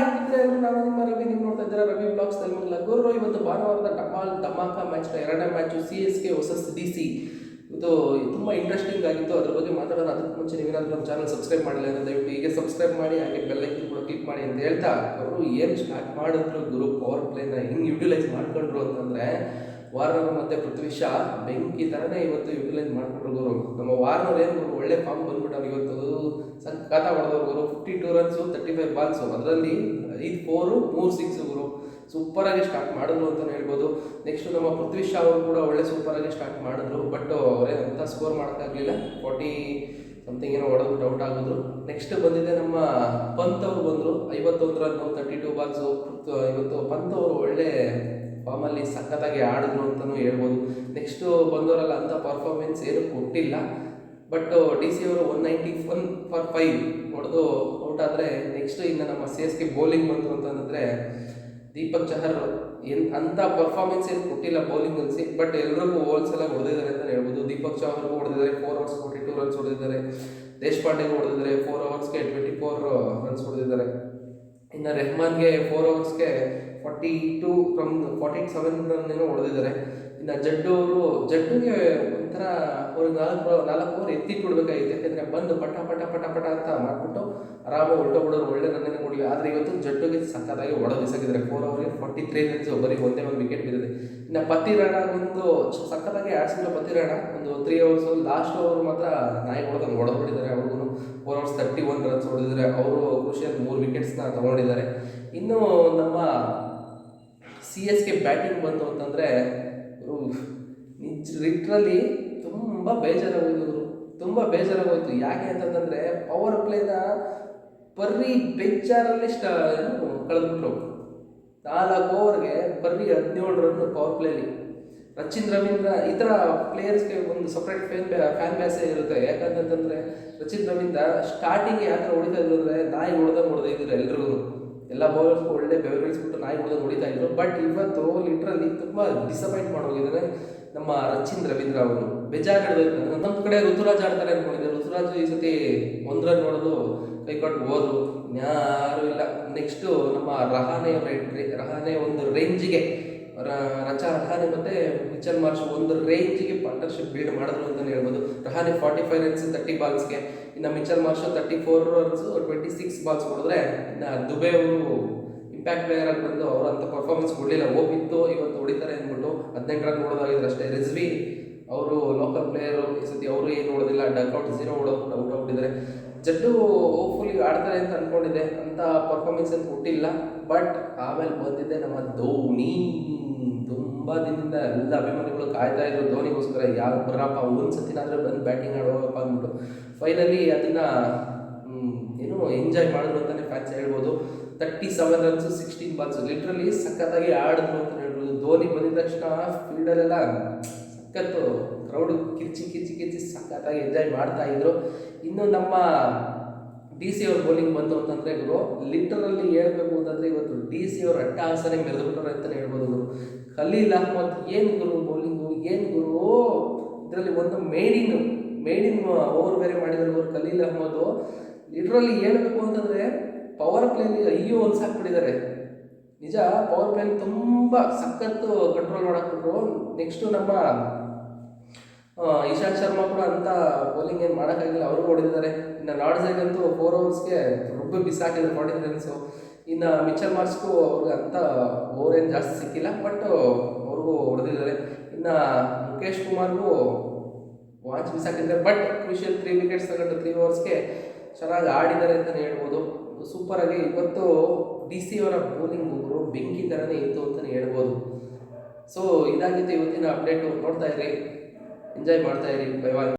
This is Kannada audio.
ಹೇಗಿದ್ರೆ ನಾನು ನಿಮ್ಮ ರವಿ ನೀವು ನೋಡ್ತಾ ಇದ್ದೀರಾ? ರವಿ ಬ್ಲಾಗ್ಸ್ ತಲೆಮಂಗಲ ಲಗೋರು ಇವತ್ತು ಭಾನುವಾರದ ಟಮಾಲ್ ಧಮಾಕ ಮ್ಯಾಚ್ ಎರಡನೇ ಮ್ಯಾಚು ಸಿ ಎಸ್ ಕೆ ಹೊಸ ಡಿ ಸಿ ಇದು ತುಂಬ ಇಂಟ್ರೆಸ್ಟಿಂಗ್ ಆಗಿತ್ತು. ಅದ್ರ ಬಗ್ಗೆ ಮಾತಾಡೋಣ. ಅದಕ್ಕೆ ಮುಂಚೆ ನೀವೇನಾದ್ರೂ ನಮ್ಮ ಚಾನಲ್ ಸಬ್ಸ್ಕ್ರೈಬ್ ಮಾಡಿಲ್ಲ ಅಂದರೆ ದಯವಿಟ್ಟು ಹೀಗೆ ಸಬ್ಸ್ಕ್ರೈಬ್ ಮಾಡಿ, ಹಾಗೆ ಬೆಲ್ಲೈಕನ್ ಕೂಡ ಕ್ಲಿಕ್ ಮಾಡಿ ಅಂತ ಹೇಳ್ತಾ, ಅವರು ಏನು ಸ್ಟಾರ್ಟ್ ಮಾಡಿದ್ರು ಗುರು? ಪವರ್ ಪ್ಲೇನ ಹೆಂಗೆ ಯುಟಿಲೈಸ್ ಮಾಡ್ಕೊಂಡ್ರು ಅಂತಂದರೆ ವಾರ್ನರ್ ಮತ್ತೆ ಪೃಥ್ವಿ ಶಾ ಬೆಂಕಿ ಥರನೇ ಇವತ್ತು ಯುಟಿಲೈಸ್ ಮಾಡ್ಕೊಂಡ್ರು ಗುರು ನಮ್ಮ ವಾರ್ನರ್ ಏನು ಗುರು ಒಳ್ಳೆ ಫಾರ್ಮ್ ಬಂದ್ಬಿಟ್ಟವ್ರು ಇವತ್ತು. ಸಂಕಾತ ಹೊಡೆದವ್ರು ಗುರು. Fifty two runs thirty five balls ಅದರಲ್ಲಿ ಐದು ಫೋರು ಮೂರು ಸಿಕ್ಸ್ ಗುರು. ಸೂಪರಾಗಿ ಸ್ಟಾರ್ಟ್ ಮಾಡಿದ್ರು ಅಂತಲೇ ಹೇಳ್ಬೋದು. ನೆಕ್ಸ್ಟ್ ನಮ್ಮ ಪೃಥ್ವಿ ಶಾ ಅವರು ಕೂಡ ಒಳ್ಳೆ ಸೂಪರಾಗಿ ಸ್ಟಾರ್ಟ್ ಮಾಡಿದ್ರು. ಬಟ್ ಅವರೇ ಅಂತ ಸ್ಕೋರ್ ಮಾಡೋಕ್ಕಾಗಲಿಲ್ಲ ಫಾರ್ಟಿ ಸಮಥಿಂಗ್ ಏನೋ ಹೊಡೆದ್ಬಿಟ್ಟು ಡೌಟ್ ಆಗಿದ್ರು. ನೆಕ್ಸ್ಟ್ ಬಂದಿದೆ ನಮ್ಮ ಪಂತ್ ಅವರು ಬಂದರು. ಐವತ್ತೊಂದು ರನ್ನು ತರ್ಟಿ ಟೂ ಬಾಲ್ಸು ಇವತ್ತು ಪಂತ್ ಅವರು ಒಳ್ಳೆ ಫಾರ್ಮಲ್ಲಿ ಸಖತ್ತಾಗಿ ಆಡಿದ್ರು ಅಂತಲೂ ಹೇಳ್ಬೋದು. ನೆಕ್ಸ್ಟು ಬಂದವರೆಲ್ಲ ಅಂಥ ಪರ್ಫಾರ್ಮೆನ್ಸ್ ಏನು ಕೊಟ್ಟಿಲ್ಲ. ಬಟ್ ಡಿ ಸಿ ಅವರು one ninety one for five ಹೊಡೆದು ಔಟ್ ಆದರೆ ನೆಕ್ಸ್ಟ್ ಇನ್ನು ನಮ್ಮ ಸಿ ಎಸ್ ಕೆ ಬೌಲಿಂಗ್ ಬಂತು ಅಂತಂದರೆ ದೀಪಕ್ ಚಹರ್ ಏನು ಅಂಥ ಪರ್ಫಾರ್ಮೆನ್ಸ್ ಏನು ಕೊಟ್ಟಿಲ್ಲ ಬೌಲಿಂಗ್ ಅನ್ಸಿ ಬಟ್ ಎಲ್ರಿಗೂ ಹೋಲ್ಸೆಲ್ಲ ಹೊಡೆದಿದ್ದಾರೆ ಅಂತ ಹೇಳ್ಬೋದು. ದೀಪಕ್ ಚಹರ್ಗೂ ಹೊಡೆದಿದ್ದಾರೆ. Four overs forty two runs ಹೊಡೆದಿದ್ದಾರೆ. ದೇಶಪಾಂಡೆಗೂ ಹೊಡೆದಿದ್ದಾರೆ. ಫೋರ್ ಅವರ್ಸ್ಗೆ ಟ್ವೆಂಟಿ ಫೋರ್ ರನ್ಸ್ ಹೊಡೆದಿದ್ದಾರೆ. ಇನ್ನು ರೆಹಮಾನ್ಗೆ four ಅವರ್ಸ್ಗೆ forty two from forty seven ಹೊಡೆದಿದ್ದಾರೆ. ಇನ್ನು ಜಡ್ಡು ಅವರು, ಜಡ್ಡುಗೆ ಒಂಥರ ಅವ್ರಿಗೆ ನಾಲ್ಕು ನಾಲ್ಕು ಓವರ್ ಎತ್ತಿ ಬಿಡ್ಬೇಕಾಗಿತ್ತು ಯಾಕಂದರೆ ಬಂದು ಪಟ ಪಟ ಪಟ ಪಟ ಅಂತ ಮಾಡಿಬಿಟ್ಟು ಆರಾಮಾಗಿ ಹೊರಟೋಗ್ಬಿಡೋರು ಒಳ್ಳೆ ರನ್ನೇ ಕೊಡಲಿ ಆದರೆ ಇವತ್ತು ಜಡ್ಡುಗೆ ಸಖತ್ತಾಗಿ ಹೊಡೆದು ಬಿಸಾಕಿದ್ದಾರೆ. ಫೋರ್ ಓವರ್ಗೆ ಫಾರ್ಟಿ ತ್ರೀ ರನ್ಸ್ ಬರೀ ಒಂದೇ ಒಂದು ವಿಕೆಟ್ ಬಿದ್ದಿದೆ ಇನ್ನು ಪತಿ ರಾಣ ಒಂದು ಸಖತ್ತಾಗಿ ಆಡಿಸಿದ್ರು ಪತ್ತಿ ರಾಣ ಒಂದು ತ್ರೀ ಅವರ್ಸು ಲಾಸ್ಟ್ ಓವರ್ ಮಾತ್ರ ನಾಯಿ ಹೊಡೆದಂಗೆ ಹೊಡೆದ್ಬಿಟ್ಟಿದ್ದಾರೆ ಅವ್ರಿಗೂ four overs thirty one runs ಹೊಡೆದಿದ್ದಾರೆ. ಅವರು ಖುಷಿಯಾಗಿ ಮೂರು ವಿಕೆಟ್ಸ್ನ ತೊಗೊಂಡಿದ್ದಾರೆ. ಇನ್ನು ನಮ್ಮ ಸಿ ಎಸ್ ಕೆ ಬ್ಯಾಟಿಂಗ್ ಬಂತು ಅಂತಂದರೆ ನಿಜ ಲಿಟ್ರಲಿ ತುಂಬ ಬೇಜಾರಾಗೋಯ್ತು ತುಂಬ ಬೇಜಾರಾಗೋಯ್ತು. ಯಾಕೆ ಅಂತಂತಂದರೆ ಪವರ್ ಪ್ಲೇನ ಪರ್ರಿ ಬೆಚ್ಚಾರಲ್ಲಿ ಸ್ಟ ಕಳೆದ್ಬಿಟ್ರು. ನಾಲ್ಕು ಓವರ್ಗೆ ಬರೀ ಹದಿನೇಳು ರನ್ ಪವರ್ ಪ್ಲೇಲಿ ರಚಿನ್, ರವೀಂದ್ರ ಈ ಥರ ಪ್ಲೇಯರ್ಸ್ಗೆ ಒಂದು ಸಪ್ರೇಟ್ ಫ್ಯಾನ್ ಫ್ಯಾನ್ ಬ್ಯಾಸೇ ಇರುತ್ತೆ. ಯಾಕಂತಂತಂದರೆ ರಚಿನ್, ರವೀಂದ್ರ ಸ್ಟಾರ್ಟಿಂಗ್ ಯಾವ ಥರ ಹೊಡಿತಾ ಇದ್ರು ಅಂದರೆ, ನಾಯಿ ಹೊಡೆದಂಗೆ ಹೊಡೆದಿದ್ರು ಎಲ್ರಿಗೂ ಎಲ್ಲ ಬೌಲರ್ಸ್ಗೂ ಒಳ್ಳೆ ಬೆವರಿಸ್ಬಿಟ್ಟು ನಾಯಿ ಕೂಡ ಹೊಡಿತಾ ಇದ್ರು. ಬಟ್ ಇವತ್ತು ಲಿಟ್ರಲ್ಲಿ ತುಂಬ ಡಿಸಪಾಯಿಂಟ್ ಮಾಡೋಗಿದ್ದಾರೆ ನಮ್ಮ ರಚಿನ್ ರವೀಂದ್ರ ಅವರು. ಆಡಬೇಕು ನಮ್ಮ ಕಡೆ ಋತುರಾಜ್ ಆಡ್ತಾರೆ ಅಂದ್ಕೊಂಡಿದ್ದೆ ಋತುರಾಜ್ ಈ ಸತಿ ಒಂದ್ರ ನೋಡೋದು ಕೈ ಕೊಟ್ಟು ಹೋದ್ರು. ಯಾರು ಇಲ್ಲ. ನೆಕ್ಸ್ಟು ನಮ್ಮ ರಹಾನೆ ಎಂಟ್ರಿ ರಹಾನೆ ಒಂದು ರೇಂಜಿಗೆ ರಚಾ ರಹಾನೆ ಮತ್ತೆ ಮಿಚಲ್ ಮಾರ್ಷ್ ಒಂದು ರೇಂಜಿಗೆ ಪಾರ್ಟ್ನರ್ಶಿಪ್ ಬಿಲ್ಡ್ ಮಾಡಿದ್ರು ಅಂತಲೇ ಹೇಳ್ಬೋದು. Rahane forty five runs thirty ಬಾಲ್ಸ್ಗೆ ಇನ್ನು Mitchell Marsh thirty four runs twenty six balls ಹೊಡೆದ್ರೆ ಇನ್ನು ದುಬೈ ಅವರು ಇಂಪ್ಯಾಕ್ಟ್ ಪ್ಲೇಯರ್ ಆಗಿ ಬಂದು ಅವರು ಅಂತ ಪರ್ಫಾರ್ಮೆನ್ಸ್ ಕೊಡಲಿಲ್ಲ. ಹೋಗಿತ್ತು ಇವತ್ತು ಹೊಡಿತಾರೆ ಅಂದ್ಬಿಟ್ಟು ಹದಿನೆಂಟು ರನ್ ಹೊಡೆದಾಗಿದ್ರು ಅಷ್ಟೇ. ರಿಜ್ವಿ ಅವರು ಲೋಕಲ್ ಪ್ಲೇಯರು ಈ ಸತಿ ಅವರು ಏನು ಹೊಡೆದಿಲ್ಲ. ಡಕ್ಔಟ್ ಝೀರೋ ಹೊಡೋದು ಔಟ್ ಆಗ್ಬಿಟ್ಟಿದ್ದಾರೆ ಜಡ್ಡು ಹೋಪ್ಫುಲಿ ಆಡ್ತಾರೆ ಅಂತ ಅನ್ಕೊಂಡಿದ್ದೆ. ಅಂತ ಪರ್ಫಾರ್ಮೆನ್ಸ್ ಅಂತ ಕೊಟ್ಟಿಲ್ಲ. ಬಟ್ ಆಮೇಲೆ ಬಂದಿದ್ದೆ ನಮ್ಮ ಧೋನಿ. ತುಂಬ ದಿನದಿಂದ ಎಲ್ಲ ಅಭಿಮಾನಿಗಳು ಕಾಯ್ತಾ ಇದ್ರು ಧೋನಿಗೋಸ್ಕರ ಯಾವ ಬರಪ್ಪ ಒಂದ್ಸತಿನಾದ್ರೂ ಬಂದು ಬ್ಯಾಟಿಂಗ್ ಆಡೋಪ್ಪ ಅಂದ್ಬಿಟ್ಟು ಫೈನಲಿ ಅದನ್ನ ಏನು ಎಂಜಾಯ್ ಮಾಡಿದ್ರು ಅಂತಲೇ ಫ್ಯಾನ್ಸ್ ಹೇಳ್ಬೋದು. Thirty seven runs sixteen balls literally ಸಖತ್ತಾಗಿ ಆಡಿದ್ರು ಅಂತ ಹೇಳ್ಬೋದು. ಧೋನಿ ಬಂದಿದ ತಕ್ಷಣ ಫೀಲ್ಡಲ್ಲೆಲ್ಲ ಸಖತ್ತು ಕ್ರೌಡ್ ಕಿರ್ಚಿ ಕಿರ್ಚಿ ಕಿರ್ಚಿ ಸಖತ್ತಾಗಿ ಎಂಜಾಯ್ ಮಾಡ್ತಾ ಇದ್ರು. ಇನ್ನು ನಮ್ಮ ಡಿ ಸಿ ಅವ್ರ ಬೌಲಿಂಗ್ ಬಂತು ಅಂತಂದರೆ ಗುರು ಲಿಟರಲ್ಲಿ ಹೇಳ್ಬೇಕು ಅಂತಂದರೆ ಇವತ್ತು ಡಿ ಸಿ ಅವ್ರ ಅಟ್ಟ ಆಸರೆ ಮೆರೆದುಬಿಟ್ಟರು ಅಂತಲೇ ಹೇಳ್ಬೋದು ಗುರು. ಖಲೀಲ್ ಅಹ್ಮದ್ ಏನು ಗುರು ಬೌಲಿಂಗು ಏನು ಗುರು? ಇದರಲ್ಲಿ ಒಂದು ಮೇಡಿನ್ ಮೇಡಿನ್ ಓವರ್ ಬೇರೆ ಮಾಡಿದ್ರು ಗುರು ಖಲೀಲ್ ಅಹ್ಮದ್ ಲಿಟ್ರಲ್ಲಿ ಹೇಳ್ಬೇಕು ಅಂತಂದರೆ ಪವರ್ ಪ್ಲೇಲಿ ಅಯ್ಯೋ ಒಂದು ಸಾಕ್ಬಿಟ್ಟಿದ್ದಾರೆ. ನಿಜ ಪವರ್ ಪ್ಲೇನ್ ತುಂಬ ಸಖತ್ತು ಕಂಟ್ರೋಲ್ ಮಾಡಾಕ್ಬಿಟ್ರು ನೆಕ್ಸ್ಟು ನಮ್ಮ ಇಶಾಂತ್ ಶರ್ಮಾ ಕೂಡ ಅಂತ ಬೌಲಿಂಗ್ ಏನು ಮಾಡೋಕ್ಕಾಗಿಲ್ಲ ಅವರು ಹೊಡೆದಿದ್ದಾರೆ ಇನ್ನು ಅಂತೂ ಫೋರ್ ಓವರ್ಸ್ಗೆ ರುಬ್ಬಿ ಬಿಸಾಕಿದ್ರು ಫಾರ್ಟಿ ಸೊ ಇನ್ನು ಮಿಚಲ್ ಮಾರ್ಕ್ಸ್ಗೂ ಅವ್ರಿಗೆ ಅಂತ ಓವರ್ ಏನು ಜಾಸ್ತಿ ಸಿಕ್ಕಿಲ್ಲ ಬಟ್ ಅವ್ರಿಗೂ ಹೊಡೆದಿದ್ದಾರೆ. ಇನ್ನು ಮುಖೇಶ್ ಕುಮಾರ್ಗೂ ವಾಚ್ ಬಿಸಾಕಿದ್ದಾರೆ ಬಟ್ ಕ್ರೂಷಿಯಲ್ ತ್ರೀ ವಿಕೆಟ್ಸ್ ತಗೊಂಡು ತ್ರೀ ಓವರ್ಸ್ಗೆ ಚೆನ್ನಾಗಿ ಆಡಿದ್ದಾರೆ ಅಂತಲೇ ಹೇಳ್ಬೋದು. ಸೂಪರಾಗಿ ಇವತ್ತು ಡಿ ಸಿ ಅವರ ಬೌಲಿಂಗ್ ಒಬ್ಬರು ಬೆಂಕಿ ಥರನೇ ಇತ್ತು ಅಂತಲೇ ಹೇಳ್ಬೋದು. ಸೊ ಇದಾಗಿತ್ತು ಇವತ್ತಿನ ಅಪ್ಡೇಟು ನೋಡ್ತಾ ಇರಿ. ಎಂಜಾಯ್ ಮಾಡ್ತಾ ಇರಿ. Bye bye